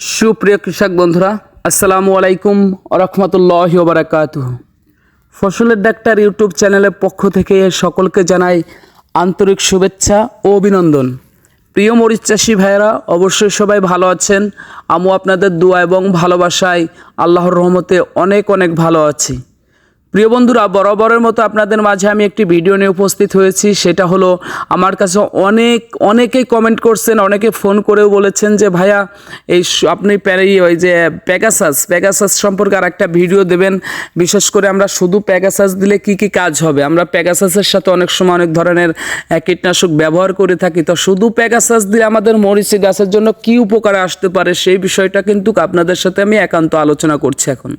সুপ্রিয় কৃষক বন্ধুরা, আসসালামু আলাইকুম রহমতুল্লাহ বারাকাত ফসলের ডাক্তার ইউটিউব চ্যানেলের পক্ষ থেকে সকলকে জানাই আন্তরিক শুভেচ্ছা ও অভিনন্দন। প্রিয় মরিচ চাষি ভাইয়েরা, অবশ্যই সবাই ভালো আছেন। আমিও আপনাদের দোয়া এবং ভালোবাসায় আল্লাহর রহমতে অনেক অনেক ভালো আছি। প্রিয় বন্ধুরা, বরাবরের মতো আপনাদের মাঝে আমি একটি ভিডিও নিয়ে উপস্থিত হয়েছি। সেটা হলো, আমার কাছে অনেক, অনেকেই কমেন্ট করছেন, অনেকে ফোন করেও বলেছেন যে, ভাইয়া, এই আপনি ওই যে প্যাগাসাস প্যাগাসাস সম্পর্কে আর একটা ভিডিও দেবেন। বিশেষ করে আমরা শুধু প্যাগাসাস দিলে কি কি কাজ হবে? আমরা প্যাগাসাসের সাথে অনেক সময় অনেক ধরনের কীটনাশক ব্যবহার করে থাকি। তো শুধু প্যাগাসাস দিলে আমাদের মরিচি গাছের জন্য কি উপকারে আসতে পারে, সেই বিষয়টা কিন্তু আপনাদের সাথে আমি একান্ত আলোচনা করছি এখন।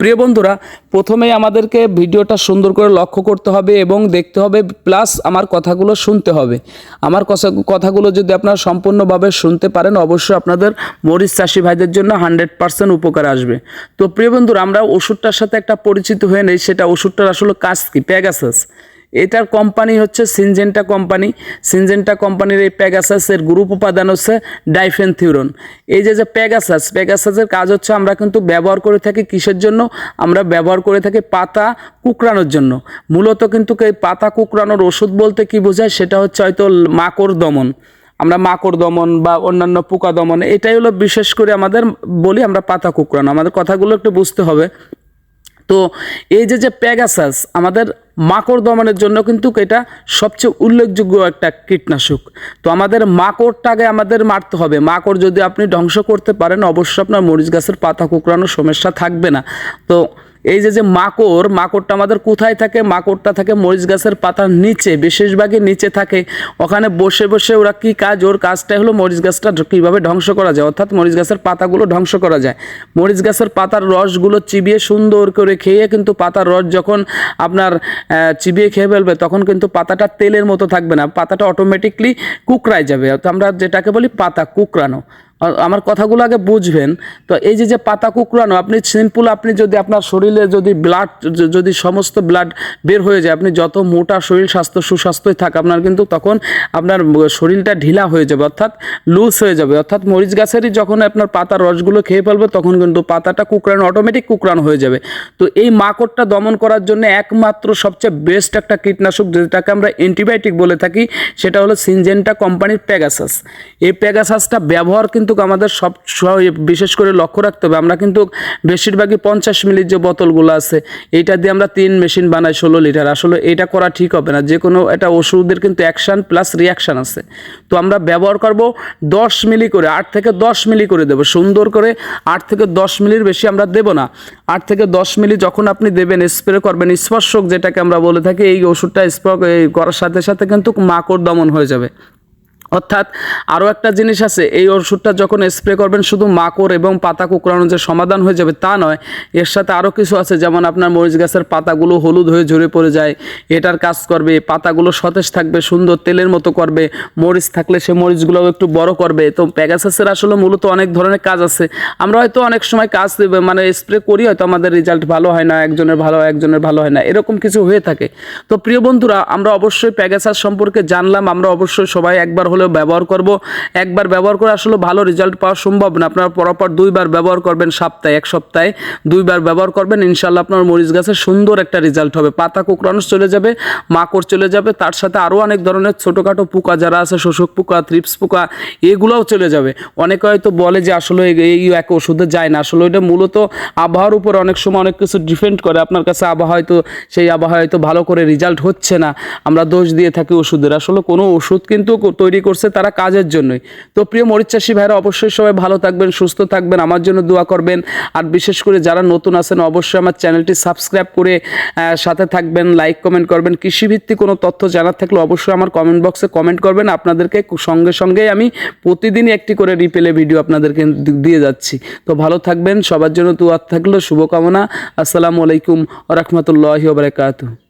প্রিয় বন্ধুরা, প্রথমেই আমাদেরকে ভিডিওটা সুন্দর করে লক্ষ্য করতে হবে এবং দেখতে হবে, প্লাস আমার কথাগুলো শুনতে হবে। আমার কথা- কথাগুলো যদি আপনারা সম্পূর্ণভাবে শুনতে পারেন, অবশ্যই আপনাদের মরিচ চাষি ভাইদের জন্য হান্ড্রেড পার্সেন্ট উপকার আসবে। তো প্রিয় বন্ধুরা, আমরা ওষুধটার সাথে একটা পরিচিত হয়ে নেই, সেটা ওষুধটার আসলে কাজ কি? প্যাগাসাস এটার কোম্পানি হচ্ছে সিনজেন্টা কোম্পানি সিনজেন্টা কোম্পানির এই প্যাগাসাসের গ্রুপ উপাদান হচ্ছে ডাইফেন ডাইফেনথিউরন এই যে যে প্যাগাসাস প্যাগাসাসের কাজ হচ্ছে আমরা কিন্তু ব্যবহার করে থাকি কিসের জন্য? আমরা ব্যবহার করে থাকি পাতা কুকরানোর জন্য। মূলত কিন্তু এই পাতা কুকরানোর ওষুধ বলতে কি বোঝায়? সেটা হচ্ছে হয়তো মাকড় দমন। আমরা মাকড় দমন বা অন্যান্য পোকা দমন, এটাই হলো বিশেষ করে আমাদের বলি আমরা পাতা কুকরানো আমাদের কথাগুলো একটু বুঝতে হবে। তো এই যে যে প্যাগাসাস আমাদের মাকড় দমনের জন্য কিন্তু এটা সবচেয়ে উল্লেখযোগ্য একটা কীটনাশক। তো আমাদের মাকড়টাকে আমাদের মারতে হবে। মাকড় যদি আপনি ধ্বংস করতে পারেন, অবশ্যই আপনার মরিচ গাছের পাতা কুকরানোর সমস্যা থাকবে না। তো এই যে যে মাকড়, মাকড়টা আমাদের কোথায় থাকে? মাকড়টা থাকে মরিচ গাছের পাতার নিচে, বিশেষভাগে নিচে থাকে। ওখানে বসে বসে ওরা কি কাজ? ওর কাজটাই হলো মরিচ গাছটা কীভাবে ধ্বংস করা যায়? অর্থাৎ মরিচ গাছের পাতাগুলো ধ্বংস করা যায়। মরিচ গাছের পাতার রসগুলো চিবিয়ে সুন্দর করে খেয়ে কিন্তু পাতার রস যখন আপনার চিবিয়ে খেয়ে ফেলবে, তখন কিন্তু পাতাটা তেলের মতো থাকবে না। পাতাটা অটোমেটিকলি কুকরায় যাবে। আমরা যেটাকে বলি পাতা কুকরানো আমার কথাগুলো আগে বুঝবেন। তো এই যে যে পাতা কুকরানো আপনি সিম্পল আপনি যদি আপনার শরীরে যদি ব্লাড যদি সমস্ত ব্লাড বের হয়ে যায়, আপনি যত মোটা শরীর, স্বাস্থ্য, সুস্বাস্থ্যই থাক, আপনার কিন্তু তখন আপনার শরীরটা ঢিলা হয়ে যাবে, অর্থাৎ লুজ হয়ে যাবে। অর্থাৎ মরিচ গাছেরই যখন আপনার পাতার রসগুলো খেয়ে ফেলবে, তখন কিন্তু পাতাটা কুকরানো অটোমেটিক কুকরানো হয়ে যাবে। তো এই মাকড়টা দমন করার জন্য একমাত্র সবচেয়ে বেস্ট একটা কীটনাশক, যেটাকে আমরা অ্যান্টিবায়োটিক বলে থাকি, সেটা হলো সিনজেন্টা কোম্পানির প্যাগাসাস এই প্যাগাসাসটা ব্যবহার কিন্তু আমাদের সব বিশেষ করে লক্ষ্য রাখতে হবে। আমরা কিন্তু বেশিরভাগই পঞ্চাশ মিলির যে বোতলগুলো আছে, এইটা দিয়ে আমরা তিন মেশিন বানাই ষোলো লিটার। আসলে এটা করা ঠিক হবে না। যে কোনো এটা ওষুধের কিন্তু অ্যাকশান প্লাস রিয়াকশান আছে। তো আমরা ব্যবহার করব দশ মিলি করে, আট থেকে দশ মিলি করে দেবো। সুন্দর করে আট থেকে দশ মিলির বেশি আমরা দেব না। আট থেকে দশ মিলি যখন আপনি দেবেন, স্প্রে করবেন, স্পর্শক যেটাকে আমরা বলে থাকি, এই ওষুধটা স্প্রে করার সাথে সাথে কিন্তু মাকড় দমন হয়ে যাবে। অর্থাৎ আরও একটা জিনিস আছে, এই ওষুধটা যখন স্প্রে করবেন শুধু মাকড় এবং পাতা কুকড়ানো যে সমাধান হয়ে যাবে তা নয়, এর সাথে আরও কিছু আছে, যেমন আপনার মরিচ গাছের পাতাগুলো হলুদ হয়ে ঝরে পড়ে যায়, এটার কাজ করবে, পাতাগুলো সতেজ থাকবে, সুন্দর তেলের মতো করবে, মরিচ থাকলে সে মরিচগুলোও একটু বড় করবে, তো প্যাগাসাসের আসলে মূলত অনেক ধরনের কাজ আছে, আমরা হয়তো অনেক সময় কাজ দেবে মানে স্প্রে করি হয়তো আমাদের রেজাল্ট ভালো হয় না, একজনের ভালো হয়, একজনের ভালো হয় না, এরকম কিছু হয়ে থাকে, তো প্রিয় বন্ধুরা, আমরা অবশ্যই প্যাগাসাস সম্পর্কে জানলাম, আমরা অবশ্যই সবাই একবার হলেও ব্যবহার করব। একবার ব্যবহার করে আসলে ভালো রেজাল্ট পাওয়া সম্ভব না। আপনারা পরপর দুইবার ব্যবহার করবেন সপ্তাহে, এক সপ্তাহে দুইবার ব্যবহার করবেন ইনশাল্লাহ আপনার মরিচ গাছে সুন্দর একটা রেজাল্ট হবে। পাতা কুকরানো চলে যাবে, মাকড় চলে যাবে, তার সাথে আরও অনেক ধরনের ছোটোখাটো পোকা যারা আছে, শোষক পোকা থ্রিপস পোকা, এগুলোও চলে যাবে। অনেকে হয়তো বলে যে আসলে এই- এক ওষুধে যায় না। আসলে ওইটা মূলত আবহাওয়ার উপর অনেক সময় অনেক কিছু ডিপেন্ড করে। আপনার কাছে আবহাওয়া হয়তো, সেই আবহাওয়া হয়তো ভালো করে রেজাল্ট হচ্ছে না। আমরা দোষ দিয়ে থাকি ওষুধের। আসলে কোনো ওষুধ কিন্তু তৈরি করছে তারা কাজের জন্যই। তো প্রিয় মরিচ চাষি ভাইরা, অবশ্যই সবাই ভালো থাকবেন, সুস্থ থাকবেন, আমার জন্য দোয়া করবেন। আর বিশেষ করে যারা নতুন আছেন, অবশ্যই আমার চ্যানেলটি সাবস্ক্রাইব করে সাথে থাকবেন, লাইক, কমেন্ট করবেন। কৃষিভিত্তিক কোনো তথ্য জানার থাকলে অবশ্যই আমার কমেন্ট বক্সে কমেন্ট করবেন। আপনাদেরকে সঙ্গে সঙ্গেই আমি প্রতিদিনই একটি করে রিপেলে ভিডিও আপনাদেরকে দিয়ে যাচ্ছি। তো ভালো থাকবেন, সবার জন্য দোয়া থাকল, শুভকামনা। আসসালামু আলাইকুম রহমতুল্লাহি বারকাতুহ।